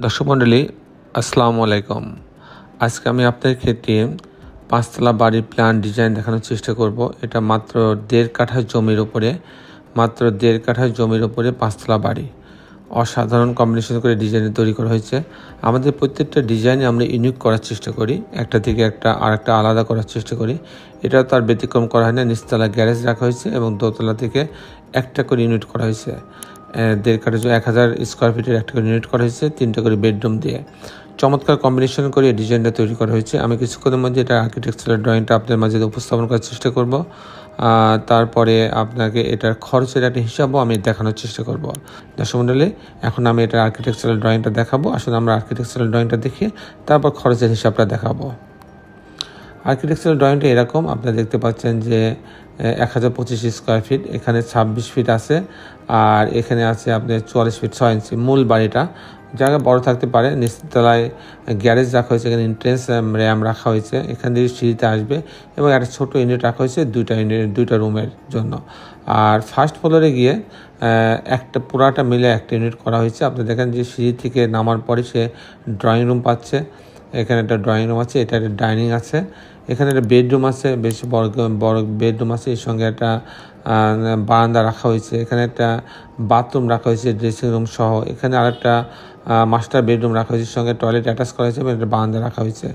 দর্শক মণ্ডলী, আসসালামু আলাইকুম। আজকে আমি আপনাদের ক্ষেত্রে পাঁচতলা বাড়ির প্ল্যান ডিজাইন দেখানোর চেষ্টা করব। এটা মাত্র দেড় কাঠা জমির উপরে, মাত্র দেড় কাঠা জমির উপরে পাঁচতলা বাড়ি। অসাধারণ কম্বিনেশন করে ডিজাইন তৈরি করা হয়েছে। আমাদের প্রত্যেকটা ডিজাইনে আমরা ইউনিক করার চেষ্টা করি। একটা থেকে একটা আর একটা আলাদা করার চেষ্টা করি। এটা তার ব্যতিক্রম করা হয় না। নিচতলা গ্যারেজ রাখা হয়েছে এবং দোতলা থেকে একটা করে ইউনিট করা হয়েছে। দেড় কাঠা এক হাজার স্কোয়ার ফিটের একটা করে ইউনিট করা হয়েছে, তিনটা করে বেডরুম দিয়ে। চমৎকার কম্বিনেশন করে ডিজাইনটা তৈরি করা হয়েছে। আমি কিছুক্ষণের মধ্যে এটা আর্কিটেকচারাল ড্রয়িংটা আপনাদের মাঝে উপস্থাপন করার চেষ্টা করব। তারপরে আপনাকে এটার খরচের একটা হিসাবও আমি দেখানোর চেষ্টা করব। দর্শক মণ্ডলী এখন আমি এটা আর্কিটেকচারাল ড্রয়িংটা দেখাবো। আসলে আমরা আর্কিটেকচারাল ড্রয়িংটা দেখে তারপর খরচের হিসাবটা দেখাবো। আর্কিটেকচারাল ড্রয়িংটা এরকম, আপনারা দেখতে পাচ্ছেন যে এক হাজার পঁচিশ স্কোয়ার ফিট এখানে ছাব্বিশ ফিট আছে, আর এখানে আছে আপনার চুয়াল্লিশ ফিট ছয় ইঞ্চি মূল বাড়িটা। জায়গা বড় থাকতে পারে, নিচতলায় গ্যারেজ রাখা হয়েছে, এখানে এন্ট্রেন্স র্যাম রাখা হয়েছে, এখান দিয়ে সিঁড়িতে আসবে এবং একটা ছোট ইউনিট রাখা হয়েছে, দুইটা ইউনিট দুইটা রুমের জন্য। আর ফার্স্ট ফ্লোরে গিয়ে একটা পুরাটা মিলে একটা ইউনিট করা হয়েছে। আপনি দেখেন যে সিঁড়ি থেকে নামার পরে সে ড্রয়িং রুম পাচ্ছে। এখানে একটা ড্রয়িং রুম আছে এটা একটা ডাইনিং আছে। এখানে একটা বেডরুম আছে, বেশ বড় বড় বেডরুম আছে, এর সঙ্গে একটা বারান্দা রাখা হয়েছে। এখানে একটা বাথরুম রাখা হয়েছে ড্রেসিং রুম সহ। এখানে আর একটা মাস্টার বেডরুম রাখা হয়েছে সঙ্গে টয়লেট অ্যাটাচ করা হয়েছে এবং একটা বারান্দা রাখা হয়েছে।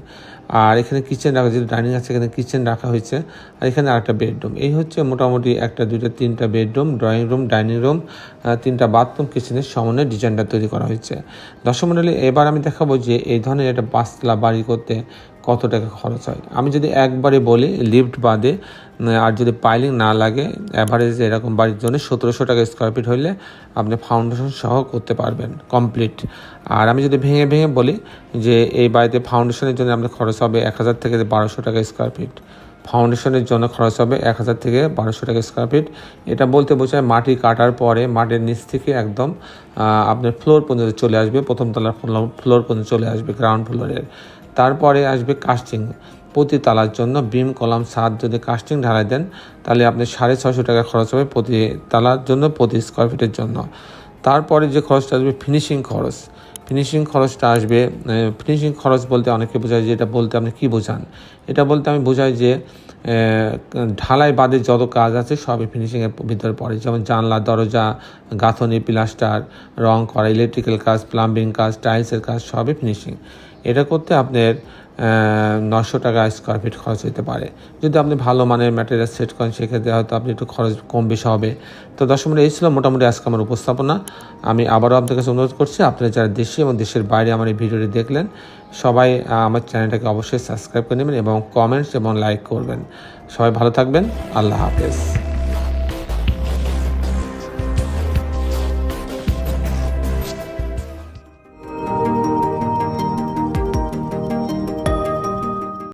আর এখানে কিচেন রাখা হয়েছে ডাইনিং আছে, এখানে কিচেন রাখা হয়েছে। আর এখানে আরেকটা বেডরুম এই হচ্ছে মোটামুটি একটা, দুইটা, তিনটা bedroom drawing room dining room তিনটা বাথরুম কিচেনের সমন্বয়ে ডিজাইনটা তৈরি করা হয়েছে। দর্শক মন্ডলী, এবার আমি দেখাবো যে এই ধরনের একটা পাঁচতলা বাড়ি করতে কত টাকা খরচ হয়। আমি যদি একবারে বলি লিফট বাদে আর যদি পাইলিং না লাগে অ্যাভারেজ এরকম বাড়ির জন্য সতেরোশো টাকা স্কোয়ার ফিট হইলে আপনি ফাউন্ডেশন সহ করতে পারবেন কমপ্লিট আর আমি যদি ভেঙে ভেঙে বলি যে এই বাড়িতে ফাউন্ডেশনের জন্য আপনার খরচ হবে এক হাজার থেকে বারোশো টাকা স্কোয়ার ফিট ফাউন্ডেশনের জন্য খরচ হবে এক হাজার থেকে বারোশো টাকা স্কোয়ার ফিট এটা বলতে বোঝায় মাটি কাটার পরে মাটির নিচ থেকে একদম আপনার ফ্লোর পর্যন্ত চলে আসবে। প্রথম তলার ফ্লোর পর্যন্ত চলে আসবে গ্রাউন্ড ফ্লোরের তারপরে আসবে কাস্টিং প্রতি তালার জন্য বিম কলাম সাত যদি কাস্টিং ঢালাই দেন, তাহলে আপনি সাড়ে ছশো টাকা খরচ হবে প্রতি তালার জন্য, প্রতি স্কোয়ার ফিটের জন্য। তারপরে যে খরচটা আসবে ফিনিশিং খরচ। ফিনিশিং খরচটা আসবে। ফিনিশিং খরচ বলতে অনেকে বোঝায় যে এটা বলতে আপনি কি বোঝান? এটা বলতে আমি বোঝাই যে ঢালাই বাদে যত কাজ আছে সবই ফিনিশিংয়ের ভিতরে পড়ে। যেমন জানলা, দরজা গাঁথনি, প্লাস্টার, রং করা, ইলেকট্রিক্যাল কাজ, প্লাম্বিং কাজ, টাইলসের কাজ, সবই ফিনিশিং। এটা করতে আপনার নশো টাকা স্কোয়ার ফিট খরচ হতে পারে। যদি আপনি ভালো মানের ম্যাটেরিয়াল সেট করেন, সেক্ষেত্রে হয়তো আপনি একটু খরচ কম বেশি হবে। তো দশ এই ছিল মোটামুটি আজকে আমার উপস্থাপনা। আমি আবারও আপনার কাছে অনুরোধ করছি, আপনারা যারা দেশে এবং দেশের বাইরে আমার এই ভিডিওটি দেখলেন, সবাই আমার চ্যানেলটাকে অবশ্যই সাবস্ক্রাইব করে নেবেন এবং কমেন্টস এবং লাইক করবেন। সবাই ভালো থাকবেন। আল্লাহ হাফেজ।